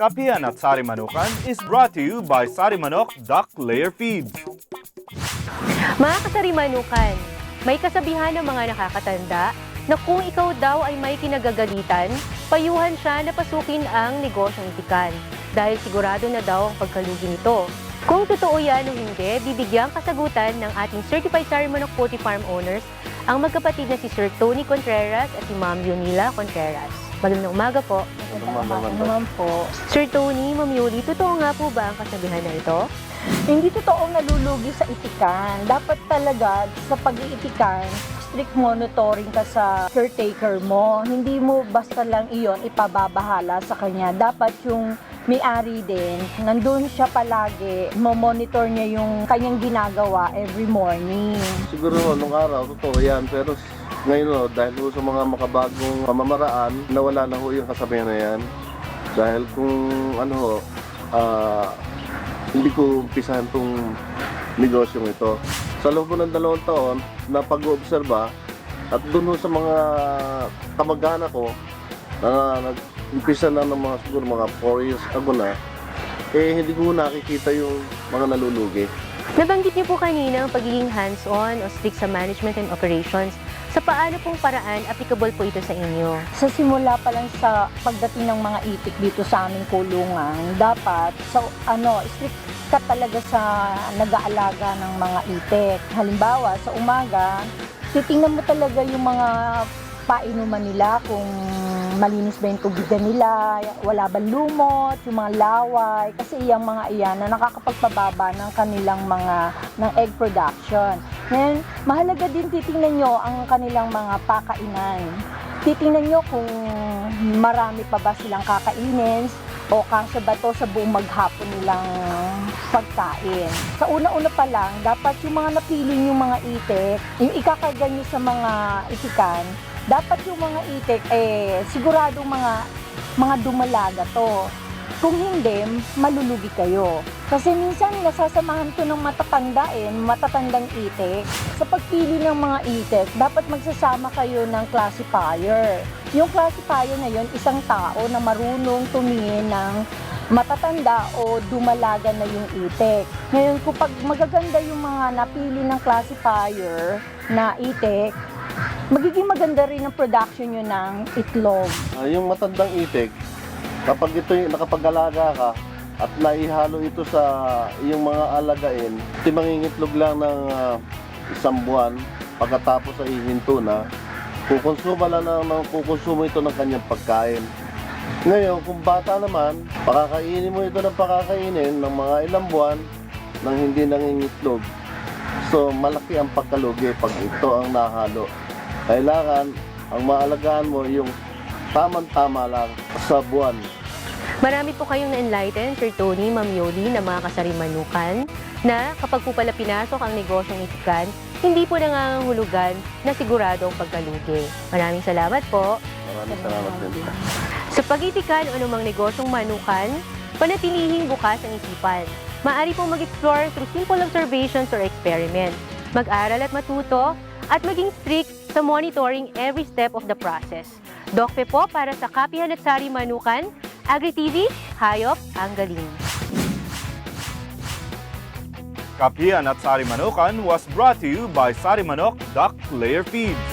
Kapihan at Sari Manukan is brought to you by Sari Manok Duck Layer Feeds. Mga kasarimanukan, may kasabihan ng mga nakakatanda na kung ikaw daw ay may kinagagalitan, payuhan siya na pasukin ang negosyong itikan dahil sigurado na daw ang pagkalugi nito. Kung totoo yan o hindi, bibigyang kasagutan ng ating Certified Sarimanok Poultry Farm Owners ang magkapatid na si Sir Tony Contreras at si Ma'am Yunila Contreras. Magandang umaga po. naman po. Sir Tony, Ma'am Yuli, totoo nga po ba ang kasabihan na ito? Hindi totoong nalulugi sa itikan. Dapat talaga sa pag-iitikan, strict monitoring ka sa caretaker mo. Hindi mo basta lang iyon ipababahala sa kanya. Dapat yung may-ari din, nandun siya palagi, mo-monitor niya yung kanyang ginagawa every morning. Siguro nung araw, totoo yan. Pero ngayon ho, dahil ho sa mga makabagong pamamaraan, nawala na ho yung kasabihan na yan. Dahil kung ano ho, ah, hindi ko umpisahan tong negosyong ito. Sa loob ng dalawang taon, na pag-oobserba, at doon sa mga kamag-anak ko, na nag-umpisa na ng mga siguro mga 4 years ago na, eh hindi ko nakikita yung mga nalulugi. Nabanggit niyo po kanina ang pagiging hands-on o strict sa management and operations. Sa paano pong paraan applicable po ito sa inyo? sa simula pa lang sa pagdating ng mga itik dito sa aming kulungan, dapat sa ano, strict ka talaga sa nag-aalaga ng mga itik. Halimbawa, sa umaga, titingnan mo talaga yung mga painuman nila kung malinis ba yung tubigan nila, wala ba lumot, yung mga laway, kasi yung mga iyan na nakakapagpababa ng kanilang mga ng egg production. Ngayon, mahalaga din titingnan nyo ang kanilang mga pakainan. Titingnan nyo kung marami pa ba silang kakainin o kasya ba to sa buong maghapon nilang pagkain. Sa una-una pa lang, dapat yung mga napili yung mga itik, yung ikakarga nyo sa mga itikan, dapat yung mga itik, eh, siguradong mga, mga dumalaga to. Kung hindi, malulugi kayo. Kasi minsan nasasamahan to ng matatanda eh, matatandang itik. Sa pagpili ng mga itik, dapat magsasama kayo ng classifier. Yung classifier na yun, isang tao na marunong tumingin ng matatanda o dumalaga na yung itik. Ngayon, kung pag magaganda yung mga napili ng classifier na itik, magiging maganda rin ang production nyo ng itlog. Ah, yung matandang itik, kapag ito nakapag-alaga ka at naihalo ito sa yung mga alagain, ito mangingitlog lang ng ah, isang buwan pagkatapos ay ihinto na, kukonsuma lang ng, ng kukonsumo ito ng kanyang pagkain. Ngayon, kung bata naman, pakakainin mo ito ng pakakainin ng mga ilang buwan nang hindi nangingitlog. So, malaki ang pagkalugi pag ito ang nahalo. Kailangan, ang maalagaan mo yung tamang-tama lang sa buwan. Marami po kayong na-enlighten, Sir Tony, Ma'am Yoli, na mga kasarimanukan na kapag po pala pinasok ang negosyong itikan, hindi po nangangahulugan na sigurado ang pagkalugi. Maraming salamat po. Maraming salamat din. Sa pag-itikan o anumang negosyong manukan, panatilihing bukas ang isipan. Maaari pong mag-explore through simple observations or experiment. Mag-aral at matuto at maging strict sa monitoring every step of the process. Dokpe po para sa Kapihan at Sari Manukan, Agri-TV, Hayop ang Galing. Kapihan at Sari Manukan was brought to you by Sari Manok Duck Layer Feeds.